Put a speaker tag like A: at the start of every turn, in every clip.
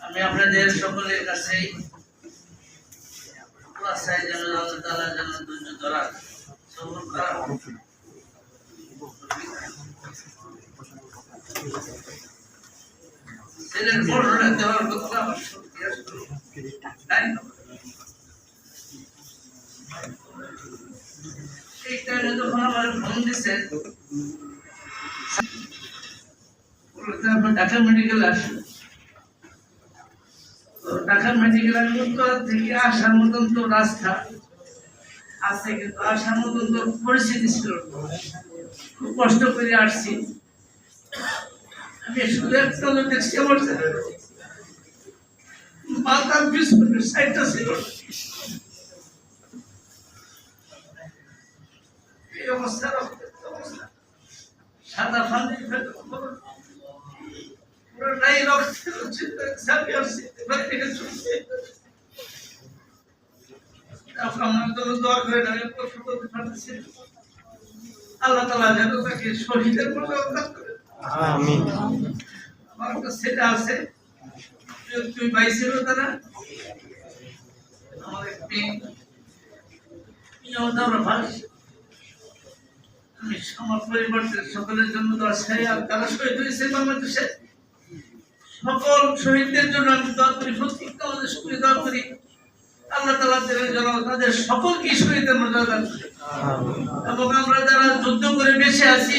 A: আমি আপনাদের সকলের করার ছেলের বড়রা দেওয়ার কথা আমার শক্তি আসলো তাই না? এই টাইমে যখন আমার ফোন দিছে বলতে ঢাকা মেডিকেল আসুন ঢাকা মেডিকেল উত্তর থেকে আসার মতন তো রাস্তা আছে, কিন্তু আসার মতন তো পরিস্থিতি ছিল খুব কষ্ট করে আসছি। আমি শুধু একটা দেখছি, আমার মাথার পিছনের সাইডটা ছিল এই অবস্থা সাদা ফান্দি পুরোটাই রক্তের আমরা। আল্লাহ তালা যেন তাকে শহীদের মতো আমার একটা ছেলে আছে তুই ভাই ছিল তারা মেয়েও তো আমরা আমি আমার সকলের জন্য দোয়া চাই, আর তারা শহীদ সকল শহীদদের জন্য আমি আমাদের শুক্রিয়া দোয়া করি। যেন তাদের সকলকে শহীদের মর্যাদা এবং আমরা যারা যুদ্ধ করে বেঁচে আছি,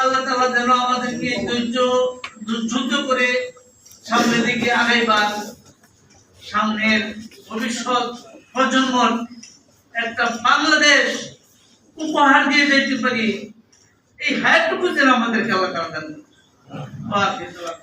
A: আল্লাহ তালা যেন আমাদেরকে ধৈর্য যুদ্ধ করে সামনের দিকে আগাইবার সামনের ভবিষ্যৎ প্রজন্মর একটা বাংলাদেশ উপহার দিয়ে যেতে পারি এই হায়ারটুকু যেন আমাদেরকে আল্লাহ তালা দান করে। বাহ, ধন্যবাদ।